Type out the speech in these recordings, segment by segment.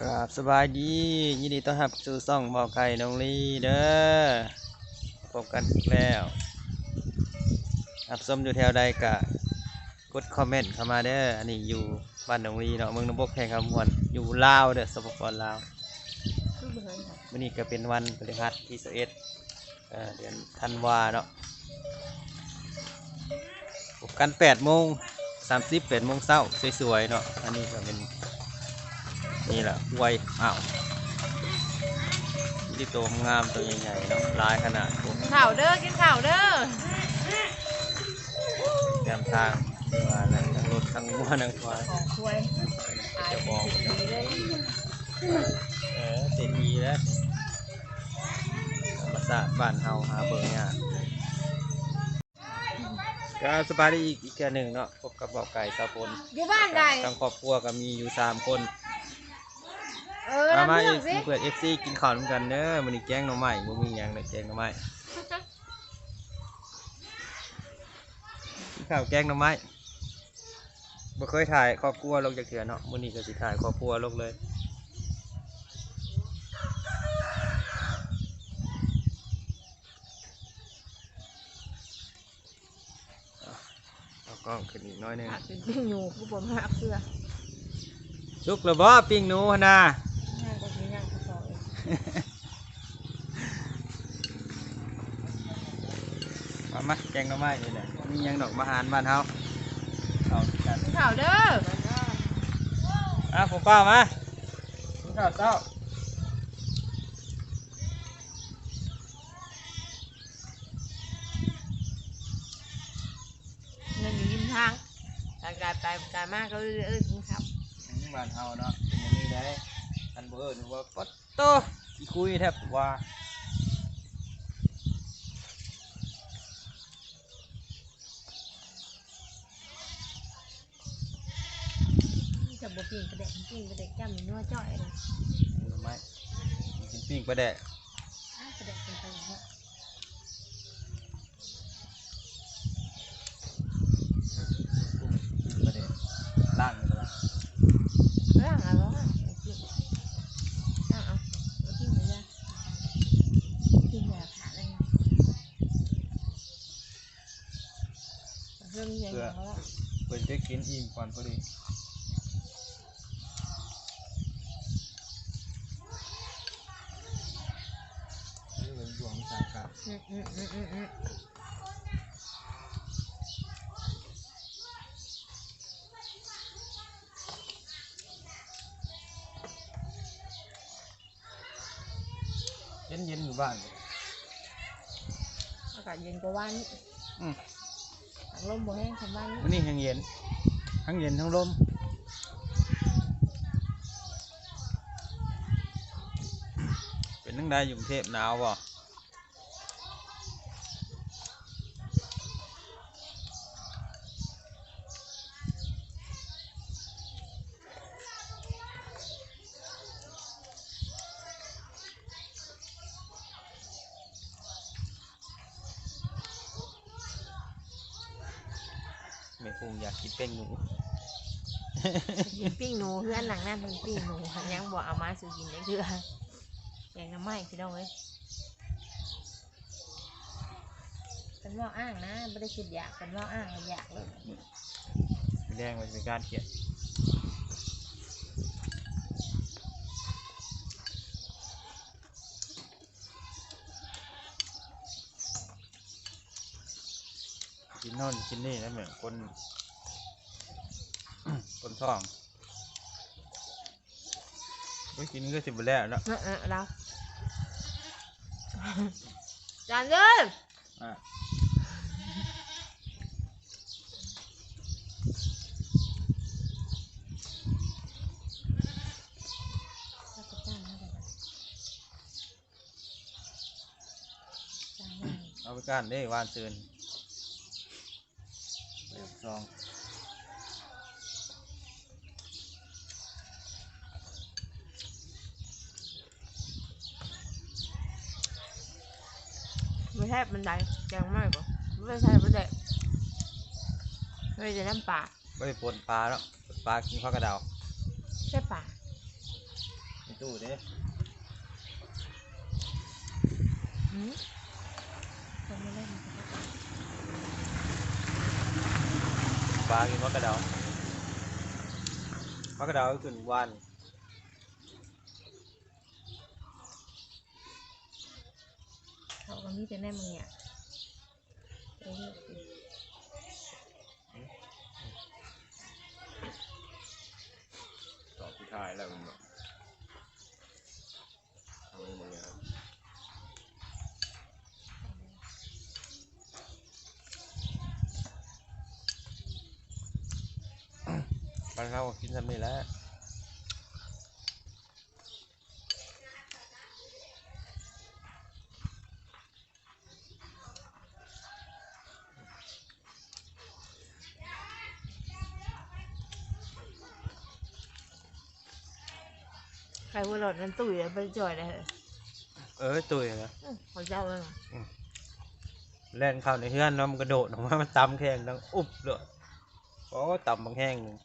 กราบสบายดี ยินดีต้อนรับสู่ซ่องบ่อไก่น้องลีเด้อพบกันอีกแล้วรับชมอยู่แถวใดกะกดคอมเมนต์เข้ามาเด้ออันนี้อยู่บ้านน้องลีเนาะเมืองนบกแข่งคำมวนอยู่ลาวเด้อสปปลาวคือเบอร์ค่ะวันนี้ก็เป็นวันพฤหัสที่11เอ่อเดือนธันวาเนาะพบกัน8โมง30 8โมงเช้าสวยๆเนาะอันนี้ก็เป็น นี่แหละอวยอ้าวที่ตัวงามตัวใหญ่ๆเนาะลายขนาดผมกินข่าวเด้อกินข่าวเด้อแกมทางว่านั่งทั้งรถทั้งวัวทั้งควายของช่วยอายจะบอกดีเลยเออเสียดีแล้วธรรมศาสตร์บ้านเฮาหาเบอร์เนี่ยากก็สบายดีอีกอีกแค่หนึ่งเนาะพบกับบอกไก่สาวปนอยู่บ้านใดทั้งครอบครัวก็มีอยู่สามคน เออมารับมาเรื่อีองกสิเปิดเอฟซีกินข้าวน้ำกันเด้อมันนี่แกงหน่อไม้บ่มีหยังเลยแกงหน่อไม้กินข้าวแกงหน่อไม้บ่เคยถ่ายครอบครัวลงจากเถื่อเนาะมื้อนี้ก็สิถ่ายครอบครัวลงเลยอะเอากล้องขึ้นอีกหน้อยหนึงหักเป็นปิ้งอยู่ผู้ผมหักเสื้อ สุกแล้วบ่ปิ้งหนูหั่นน่ะ ง่ายกว่านี้ย่างข้าวซอย มามาแกงหน่อไม้นี่แหละมีหยังดอกมาหารบ้านเฮาเอากันกินข่าวเด้ออะผมป้ามากินข้าวเช้าเงินอยู่ริมทางอากาศไปกายมากก็เออเออกินข้าวอืมบ้านเฮาเนาะเป็นอย่างนี้ได้อันเบอร์นึกว่าปัดโตสิคุยแทบว่า บ่ปิ้งกระเด็กปิ้งกระเด็กจ้ำนัวจ่อยเลยหน่อไม้กินปิ้งปลาแดกอ้าวกระเด็กเป็นไปอย่างเงี้ยปิ้งปลาแดกล่างเลยนะร่างอะไรวะเอาปิ้งร่างเอาเอาปิ้งเลยนะปิ้งแบบขาดอะไรเงี้ยเริ่มยังไงแล้ว เพิ่นจะกินอิ่มก่อนพอดีนี่เป็นดวงสามกับ อืมอืมอืมอืมอืม เย็นเย็นๆอยู่บ้าน อากาศเย็นกว่าวันนี้อืมทางลมบ่แห้งทำบ้านนี้วันนี้แห้งเย็น ทั้งเย็นทั้งลมเป็นทั้งใดอยู่กรุงเทพหนาวบ่ แม่คงอยากกินเป็นหนูกินปิ้งหนูเพื่อนหลังนั่นเป็นปิ้งหนูหันยังบ่เอามาสู่กินได้คือแกงน้ำไหม้พี่น้องเอ้ยเป็นว่าอ้างนะไม่ได้คิดอยากเป็นว่าอ้างอยากเลยแดงมันเป็นการเขียน นโน่นกินนี่นะเหมือนคนคนท้องก็กินก็สิบแล้วเนาะเออเออเราจานเลยอะเอาไปก้านได้วานซืน ไปกับซองไม่ใช่บันไดแกงไม่ป่ะไม่ใช่บันไดไม่ใช่น้ำปลาไม่ได้ปนปลาแล้วปนปลากินข้าวกระเดาใช่ปลาในตู้เด้หืมคนไม่เล่น ปลากินมะกระเดามะกระเดาก็ขึ้นวันเขาก็มีแต่แน่มึงเนี่ยไปเลือกสิตอบผู้ชายแล้วมันบอกทำให้มึงเนี่ย ปลาเขาก็กินซ้ำนี่แหล้วใครว่าหลอดนั้นตุ๋ยแล้วไปจ่อยเลยเหรอเออตุยนะอื้อเขาเจ้าเลยเหรอแล่นเข้าในเฮือนเนาะมันกระโดดออกมามันตำแข้งดังอุบเลยโอ้ตำบางแห้งหนึ่ง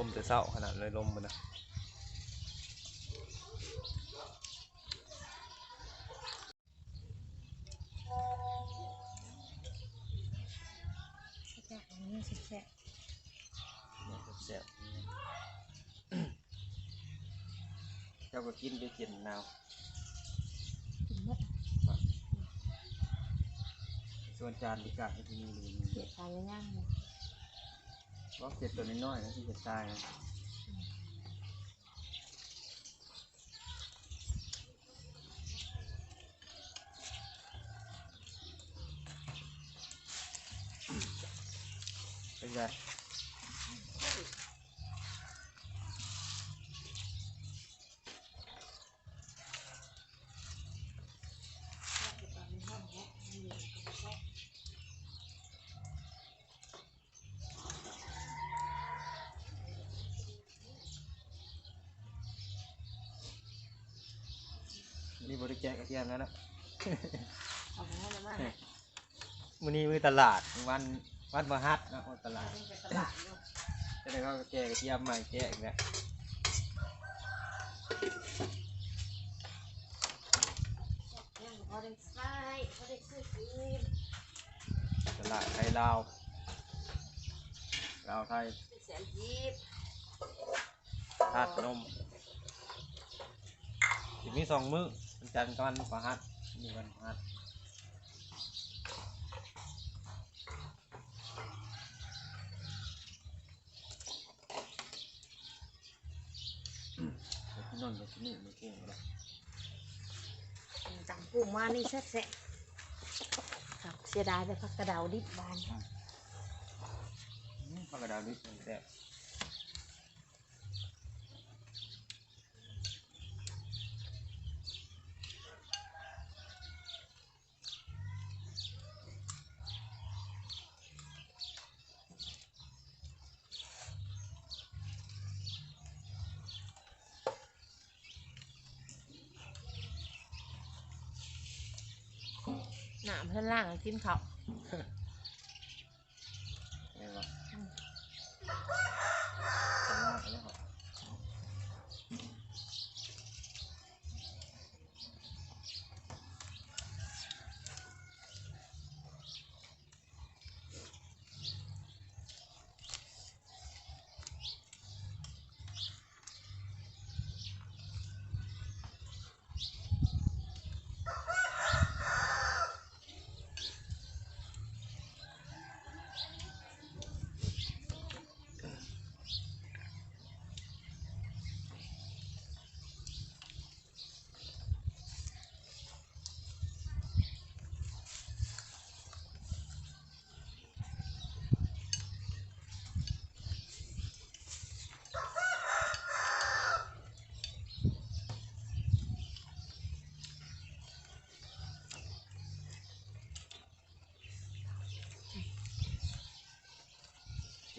ลมจะเศร้าขนาดเลยลมมันนะแซ่บอันนี้แซ่บเสียบเจ้าก็กินไปกินนาวกินหมดส่วนจานดีกาให้ที่นี่เลยเกลียดตายย่างๆเลย ล็อกเก็บตัวน้อยๆนะที่จะตายนะเป็นไง บริแกะกระเทียมแล้วนะเอาไปให้แล้วมามื้อนี้มื้อตลาดวันวันมหัดนะวันตลาดเป็นตลาดอยู่จะได้เขาแกะกระเทียมใหม่แกะอีกแล้วยังพอได้ใส่พอได้ซื้อกินตลาดไทยลาวลาวไทยเป็นแสนจีบธาตุพนมอีกมีสองมื้อวัน จันทร์กับวันพฤหัสมีวันพฤหัสอืมเดี๋ยวที่นอนกับที่นี่ไม่เก่งหรอกจังปูมานี่แซ่บๆครับเสียดายไปพักกระเดาดิบบาน อืมปลากระดาวนิดนึงแซ่บ หนามเพื่อน ล่างกินเขาวนี่วะ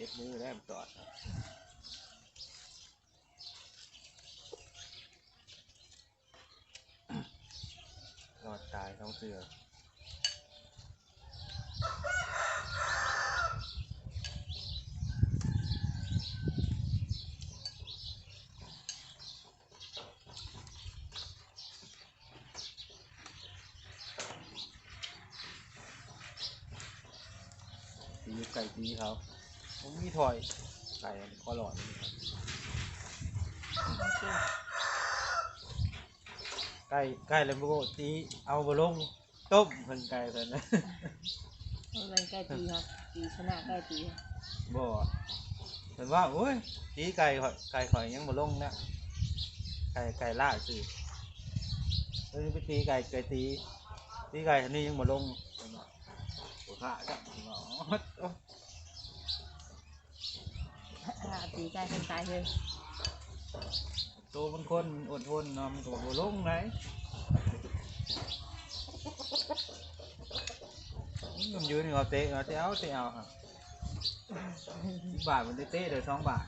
จ็บมือแล้วมันตอดรอดตายท้องเสือตีไก่ตีเขาผ มมีถอยไก่คอหลอดนี่ครับไก่ไก่แล้วพวกตีเอาบลงต้มเพิ่นไก่เพิ่นนะเอาเงินใกล้ตีครับตีชนะใกล้ตีครับบ่เพิ่นว่าโอ้ยตีไก่ข่อยไก่ข่อยยังบ่ลงนะไก่ไก่ล่าสิเพิ่นไปตีไก่ไก่ตีตีไก่อันนี้ยังบ่ลงเพิ่นว่าโอ้ข้าจ้ะ ตีใกล้คนตายเลยตัวมันคนอดทนเนาะมันก็บ่ลงไหนมันยืนเอาเตะเอาเตะเอาเตะเอาครับบาทมันเตะเลยสองบาท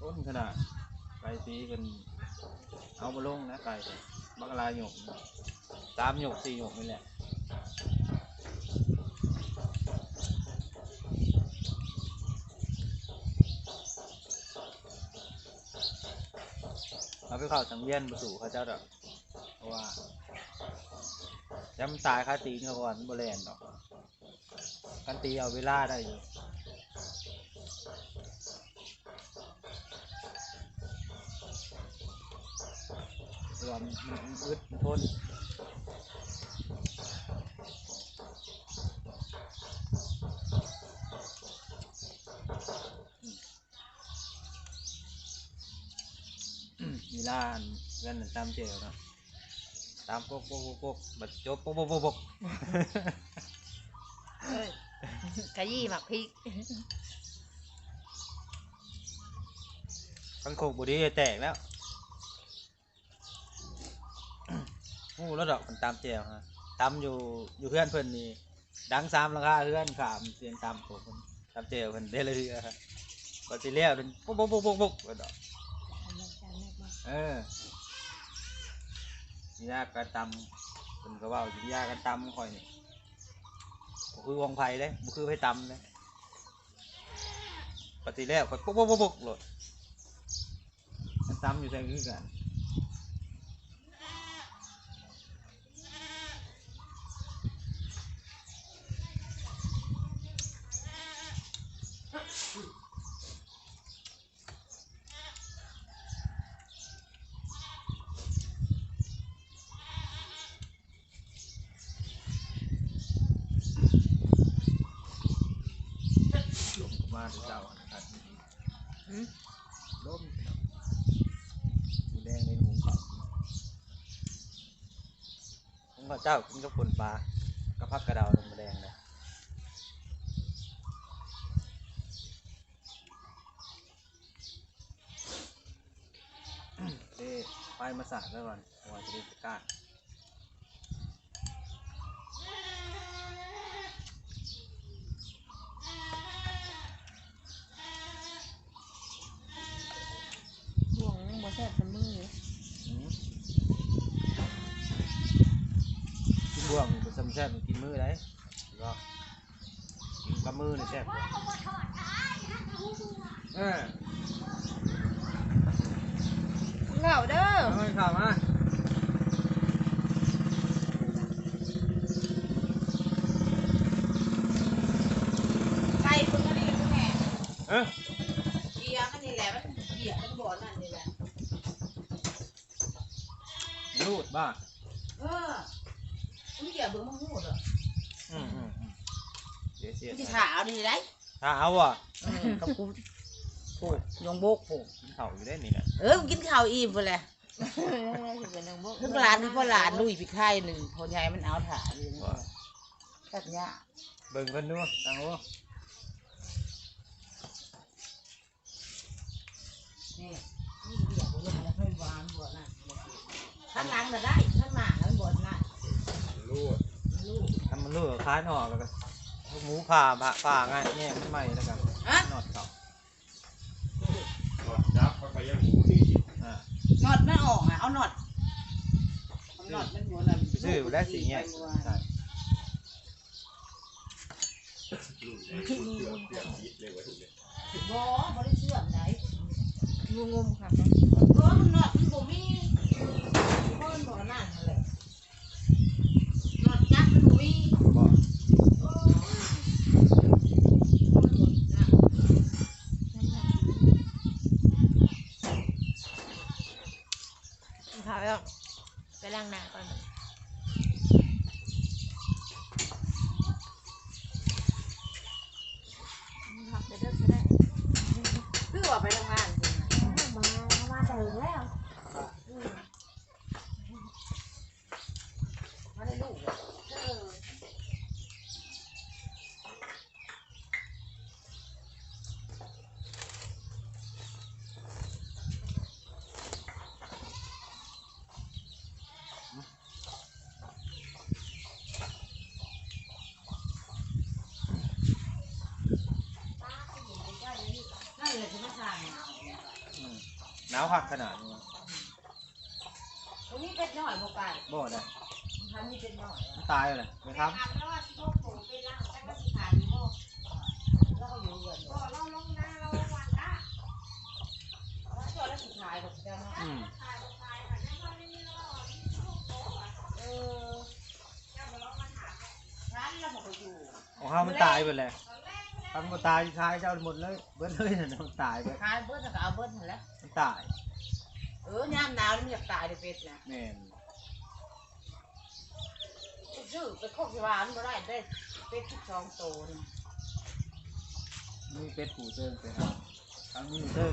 ต้นขนาดไก่ตีเป็นเอามาลงนะไก่บักลาหยกสามหยกสี่หยกนี่แหละ เอาไปเข้าสังเวียนประสู่เขาเจ้าดอกเพราะว่าย้ำตายค่าตีเนี่ยก่อนบริเวณดอกกันตีเอาเวลาได้อยู่รวมมันอึดทน มีล้านเงินตามเจลเนาะตามปกปกปกปกบัดจบปกปกปกปกเอ้ยกะยี่หมักพริกทั้งโคกบุรีแตกแล้วอู้แล้วดอกมันตามเจลฮะตามอยู่อยู่เพื่อนเพื่อนนี่ดังสามราคาเพื่อนขามเสียงตามผมนตามเจลเพิ่นเดลเรือฮะก็สิเลี้ยวเป็นปุ๊บปุ๊บปุ๊บปุ๊บปุ๊บแล้วดอก เออยากกันตำเป็นก็เว่าอยู่ยากกันตำคอยนี่บุคือวงไผ่เลยบุคือไผ่ตำเลยปฏิแล้วคอยปุ๊บปุ๊บปุ๊บปุ๊กโหลดกันตำอยู่ใส่คือกันลงมาดูเจ้านะครับหืมล้มหมูแดงในหมูเขาผมก็เจ้ากินกับผลปลากระพักกระเดาลงมาแดงเลยเด้ไปมาสาดไว้วก่อนว่าจะได้จัดการ ห่วงบ่แซ่บเสมอเลย อืมกินบ่วงนี่เป็นซ้ำแซ่บมันกินมือได้ก็กินกับมือนี่แซ่บกว่าเออ เหงาเด้อเอาให้ข่าวมาไก่คุณก็นี่คุณแม่เออเกียร์มันนี่แหละมันเกียร์มันบ่อนั่นนี่แหละรูดบ้าเออมันเกียร์เบิ่งมันหูดอะอืมอืมอืมเดี๋ยวเสียมันสิขาวนี่ได้ถ้าเอาอะกับกูโอ้ยงโบกโอ้กิน ข้าวอยู่ได้นี่นะเออกินข้าวอิ่มไปแหละถือเป็นนางบกเพิ่งหลานคือพ่อหลานลุยพี่ไข่หนึ่งพ่อใหญ่มันเอาถ่าอยู่นี่ตัดหญ้าเบิ่งเพิ่นดูตังโอ้นี่นี่เกียร์บ่เบิ่งแล้วค่อยวางบ่นั่นข้างหลังน่ะได้ข้างหน้านั้นบ่นั่นรูดลูกทำายหน่อแล้วก็หมูผ่าผ่าผ่าง่ายแง่ไม่ไหมแล้วกันฮะนอดเก่า จับไปยังหูที่อ่าน็อตมันออกอะเอาน็อตเอาน็อตมันอยู่นั่นไปซื้อได้สีเงี้ยใช่เลยว่าถูกเลยบ่บ่ได้เชื่อมไหนงูงมค่ะเออมันน็อตมันบ่มีเพิ่นบ่นั่นนั่นแหละน็อตจักมันบ่มี บ่ เออมันบ่นั่น ค่ะแล้วไปล้างหน้าก่อนผักไปเด้อก็ได้ คือว่าไปทำงานจริงนะ มา มาถึงแล้ว มาได้ลูกเลยเออ นั่นเลยจะมาทานเนี่ย อืม หนาวหักขนาดนี้ตรงนี้เป็ดน้อยพวกกันบ่ได้ทำนี่เป็ดน้อยมันตายเลยนะครับถามแล้วว่าที่พวกผมเป็นร่างแต่ก็สิขายอยู่บ่แล้วก็อยู่เงินบ่เราลงนาเราวันละแล้วก็แล้วสิขายกับเจ้าเนาะอืมเออร้านเราบอกว่าอยู่ของเขามันตายไปเลย ทำมันตายคายเจ้าหมดเลย เบิ้ลเลยนะมันตายไปขายเบิ้ลก็เอาเบิ้ลนั่นแหละมันตายเออยามหนาวนี่มันอยากตายเลยเป็ดนะแม่นชื่อไปโคกสวานบ่ได้ได้เป็ดที่สองโตนี่มีเป็ดผูเติ้งไปครับทั้งมีเติ้ง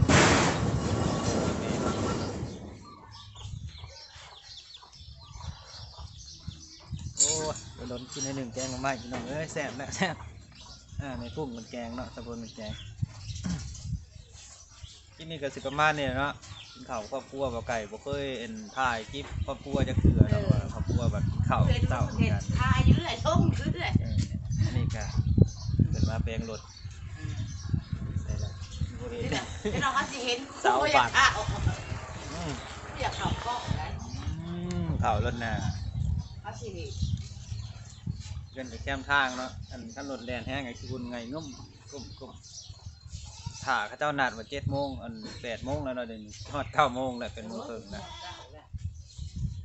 โอ้ยเดี๋ยวโดนกินในหนึ่งแกงมาใหม่พี่น้องเอ้ยแซ่บแหละแซ่บ อ่าในกุ้งมันแกงเนาะสะพนมันแกงกินนี่ก็สิประมาณเนี่ยเนาะกินข้าวครอบครัวบ่ไก่บ่เคยเอ็นถ่ายคลิปครอบครัวจะเกลือเนาะว่าครอบครัวแบบกินข้าวเห็ดเต่าเหมือนเห็ดกันทายอยู่เรื่อยส้มอยู่เรื่อยเอออันนี้ก็เป็นมาแปลงรถได้ละบ่เห็นนี่แหละที่เราเขาสิเห็นเสาอยาบากดเข้าอืมอยากเข้ากล้องอะไรอืมข้าวรถหน้า เขาสิ จนกินกับแคมทางเนาะอันคันรถแลนแห้งไงคือคุณไงงุ่มกุ่มกุ่มถ้าเขาเจ้านัดว่า7โมงอัน8โมงแล้วเนาะเดี๋ยวนี้ฮอด9โมงแล้วเป็นโมงครึ่งแล้ว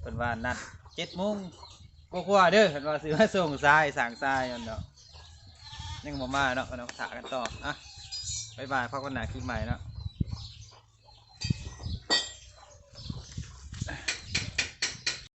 เพิ่นว่านัดเจ็ดโมงกว่าๆเด้อเพิ่นว่าสิมาส่งทรายสั่งทรายนั่นเนาะยังบ่มาเนาะก็ต้องถากันต่ออะบายบายพักวันหน้าคลิปใหม่เนาะ